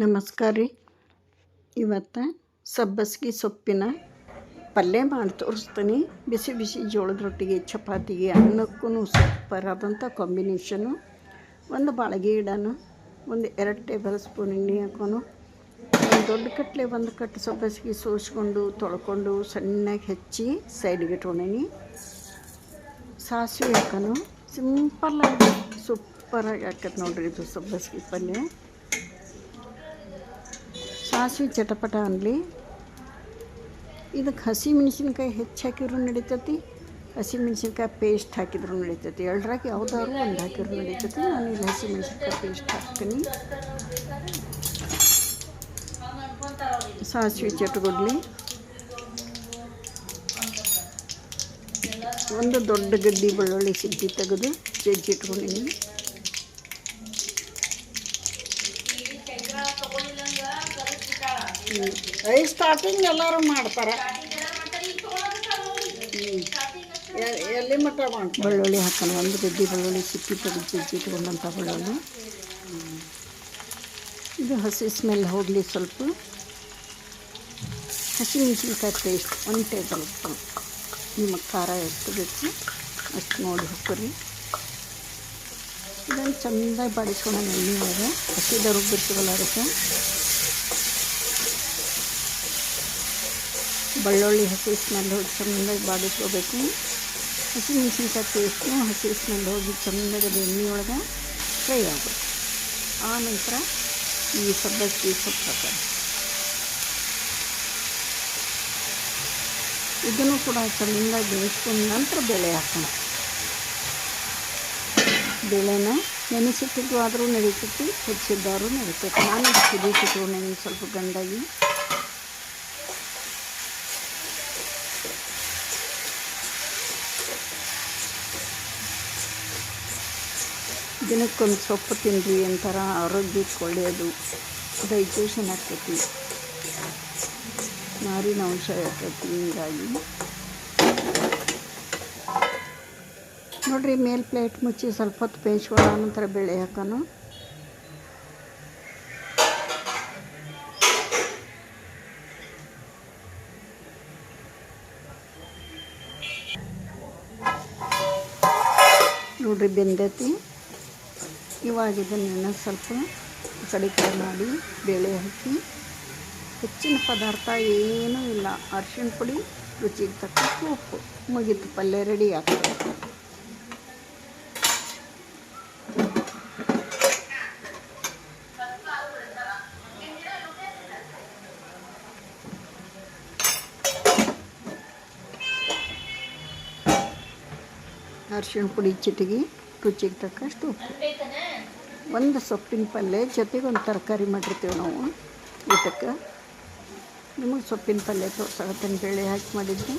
ನಮಸ್ಕಾರ ರೀ. ಇವತ್ತು ಸಬ್ಬಸ್ಗೆ ಸೊಪ್ಪಿನ ಪಲ್ಯ ಮಾಡಿ ತೋರಿಸ್ತೀನಿ. ಬಿಸಿ ಬಿಸಿ ಜೋಳದ ರೊಟ್ಟಿಗೆ, ಚಪಾತಿಗೆ ಅನ್ನಕ್ಕೂ ಸೂಪರ್ ಆದಂಥ ಕಾಂಬಿನೇಷನು ಒಂದು ಬಾಳಿಗೆ ಗಿಡನು ಒಂದು ಎರಡು ಟೇಬಲ್ ಸ್ಪೂನ್ ಎಣ್ಣೆ ಹಾಕೋನು, ಒಂದು ದೊಡ್ಡ ಕಟ್ಲೆ, ಒಂದು ಕಟ್ಟು ಸಬ್ಬಸ್ಗೆ ಸೋಸ್ಕೊಂಡು, ತೊಳ್ಕೊಂಡು ಸಣ್ಣಗೆ ಹೆಚ್ಚಿ ಸೈಡ್ಗೆ ಇಟ್ಕೊಂಡೀನಿ. ಸಾಸಿವೆ ಹಾಕೋನು ಸಿಂಪಲ್ಲಾಗಿ ಸೂಪರಾಗಿ ಹಾಕತ್ತೆ ನೋಡ್ರಿ ಇದು ಸಬ್ಬಸ್ಗೆ ಪಲ್ಯ. ಸಾಸಿವೆ ಚಟಪಟ ಅನ್ನಲಿ ಇದಕ್ಕೆ ಹಸಿ ಮೆಣಸಿನ್ಕಾಯಿ ಹೆಚ್ಚು ಹಾಕಿದ್ರು ನಡೀತೈತಿ, ಹಸಿ ಮೆಣಸಿನ್ಕಾಯಿ ಪೇಸ್ಟ್ ಹಾಕಿದ್ರು ನಡೀತೈತಿ. ಎರಡರಾಗ ಯಾವ್ದಾದ್ರು ಒಂದು ಹಾಕಿದ್ರು ನಡೀತೈತಿ. ನಾನು ಇಲ್ಲಿ ಹಸಿ ಮೆಣಸಿನ್ಕಾಯಿ ಪೇಸ್ಟ್ ಹಾಕ್ತೀನಿ. ಸಾಸಿವೆ ಚಟಗೊಡ್ಲಿ ಒಂದು ದೊಡ್ಡ ಗಡ್ಡಿ ಬೆಳ್ಳುಳ್ಳಿ ಸಿಗ್ತಿ ತೆಗೆದು ಜಜ್ಜಿ ಇಟ್ಕೊಂಡಿದ್ದೀನಿ ಐ ಸ್ಟಾರ್ಟಿಂಗ್ ಎಲ್ಲರೂ ಮಾಡ್ತಾರೆ. ಎಲ್ಲಿ ಮಟ್ಟ ಮಾಡ್ತಾರೆ? ಬೆಳ್ಳುಳ್ಳಿ ಹಾಕೋಣ ಒಂದು ಗಡ್ಡಿ ಬೆಳ್ಳುಳ್ಳಿ ಸಿಕ್ಕಿ ತೆಗೆದು ಜಜ್ಜಿ ಇಟ್ಕೊಂಡಂಥ ಬೆಳ್ಳುಳ್ಳಿ. ಇದು ಹಸಿ ಸ್ಮೆಲ್ ಹೋಗಲಿ ಸ್ವಲ್ಪ. ಹಸಿ ಮೆಣಸಿನ್ಕಾಯಿ ಪೇಸ್ಟ್ ಒಂದು ಟೇಬಲ್ ಸ್ಪೂನ್ ನಿಮಗೆ ಖಾರ ಎಷ್ಟು ಬೇಕು ಅಷ್ಟು ನೋಡಿ ಹಾಕೋರಿ ಇದನ್ನು ಚೆಂದಾಗಿ ಬಾಡಿಸ್ಕೊಳ ಎಣ್ಣೆ ಒಳಗೆ ಹಸಿದ ರುಬ್ಬಿರ್ತೀವಲ್ಲ ಅದಕ್ಕೆ. ಬೆಳ್ಳುಳ್ಳಿ ಹಸಿ ಸ್ಮೆಲ್ ಹೋಗಿ ಚೆನ್ನಾಗಿ ಬಾಡಿಸ್ಕೋಬೇಕು. ಹಸಿ ಮೆಣಸಿನ್ಕಾಯಿ ಪೇಸ್ಟ್ನು ಹಸಿ ಸ್ಮೆಲ್ ಹೋಗಿ ಚೆನ್ನಾಗಿ ಅದು ಎಣ್ಣೆ ಒಳಗೆ ಫ್ರೈ ಆಗಬೇಕು. ಆ ನಂತರ ಈ ಸಬ್ಬಕ್ಕಿ ಸೊಪ್ಪು ಹಾಕೋದು ಇದನ್ನು ಕೂಡ ಚೆನ್ನಾಗಿ ಬೇಯಿಸ್ಕೊಂಡ ನಂತರ ಬೆಳೆ ಹಾಕೋಣ. ಬೇಳೆನ ನೆನೆಸಿಟ್ಟಿದ್ದು ಆದರೂ ನಡೀತೈತಿ ಹೆಚ್ಚಿದ್ದಾದ್ರೂ ನಡೀತೈತಿ ನಾನು ಕುದಿಸಿಟ್ಟು ನೆನೆ ಸ್ವಲ್ಪ ಗಂಡಾಗಿ ದಿನಕ್ಕೊಂದು ಸೊಪ್ಪು ತಿನ್ನಿರಿ ಒಂಥರ ಆರೋಗ್ಯಕ್ಕೆ ಒಳ್ಳೆಯದು ಡೈಜೆಷನ್ ಆಗ್ತೈತಿ. ನಾರಿನ ಅಂಶ ಇರ್ತೈತಿ ಹೀಗಾಗಿ. ನೋಡಿರಿ, ಮೇಲ್ ಪ್ಲೇಟ್ ಮುಚ್ಚಿ ಸ್ವಲ್ಪ ಹೊತ್ತು ಬೇಯಿಸ್ಕೊಳ್ಳೋ ನಂತರ ಬೇಳೆ ಹಾಕೋನು ನೋಡಿರಿ, ಬೆಂದೈತಿ. ಇವಾಗ ಇದನ್ನೆಲ್ಲ ಸ್ವಲ್ಪ ಕಡೆ ಮಾಡಿ, ಬೇಳೆ ಹಾಕಿ ಹೆಚ್ಚಿನ ಪದಾರ್ಥ ಏನೂ ಇಲ್ಲ. ಅರಿಶಿಣ ಪುಡಿ, ರುಚಿಗೆ ತಕ್ಕ ಉಪ್ಪು. ಮುಗಿತು. ಪಲ್ಯ ರೆಡಿ ಆಗ್ತದೆ. ಅರಿಶಿಣ ಪುಡಿ ಚಿಟಿಗೆ, ರುಚಿಗೆ ತಕ್ಕಷ್ಟು ಉಪ್ಪು. ಒಂದು ಸೊಪ್ಪಿನ ಪಲ್ಯ ಜೊತೆಗೆ ಒಂದು ತರಕಾರಿ ಮಾಡಿರ್ತೀವಿ ನಾವು, ಊಟಕ್ಕೆ. ನಿಮಗೆ ಸೊಪ್ಪಿನ ಪಲ್ಯ ತೋರ್ಸಾಗತ್ತೇನೆ ಬೇಳೆ ಹಾಕಿ ಮಾಡಿದ್ವಿ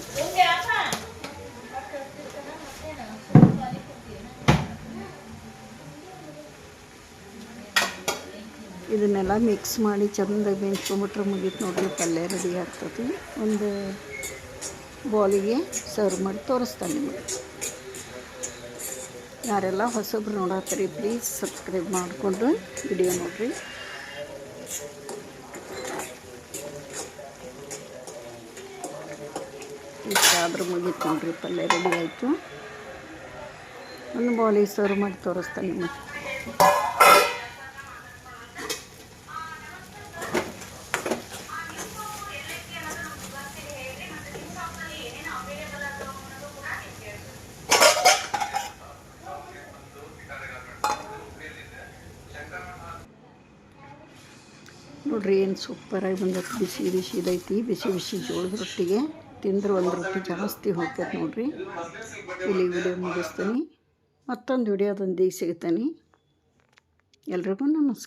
ಇದನ್ನೆಲ್ಲ ಮಿಕ್ಸ್ ಮಾಡಿ ಚೆಂದ ಬೇಯಿಸ್ಕೊಂಬಿಟ್ರೆ ಮುಗೀತು ನೋಡಿರಿ ಪಲ್ಯ ರೆಡಿ ಆಗ್ತದೆ. ಒಂದು ಬಾಲಿಗೆ ಸರ್ವ್ ಮಾಡಿ ತೋರಿಸ್ತಾನೆ ನಿಮಗೆ. ಯಾರೆಲ್ಲ ಹೊಸಬ್ರು ನೋಡತ್ತೀರಿ ಪ್ಲೀಸ್ ಸಬ್ಸ್ಕ್ರೈಬ್ ಮಾಡಿಕೊಂಡು ವಿಡಿಯೋ ನೋಡಿರಿ. ಇಷ್ಟಾದರೂ ಮುಗೀತು ನೋಡ್ರಿ, ಪಲ್ಯ ರೆಡಿ ಆಯಿತು. ಒಂದು ಬಾಲಿಗೆ ಸರ್ವ್ ಮಾಡಿ ತೋರಿಸ್ತಾನೆ ನಿಮಗೆ. ನೋಡ್ರಿ, ಏನು ಸೂಪರಾಗಿ ಬಂದೈತೆ. ಬಿಸಿ ಬಿಸಿದೈತಿ ಬಿಸಿ ಬಿಸಿ ಜೋಳದ ರೊಟ್ಟಿಗೆ ತಿಂದ್ರೆ ಒಂದು ರೊಟ್ಟಿ ಜಾಸ್ತಿ ಹೋಗ್ತೈತೆ ನೋಡ್ರಿ. ಇಲ್ಲಿ ವಿಡಿಯೋ ಮುಗಿಸ್ತೀನಿ. ಮತ್ತೊಂದು ವಿಡಿಯೋದೊಂದಿಗೆ ಸಿಗ್ತೀನಿ. ಎಲ್ರಿಗೂ ನಮಸ್ಕಾರ.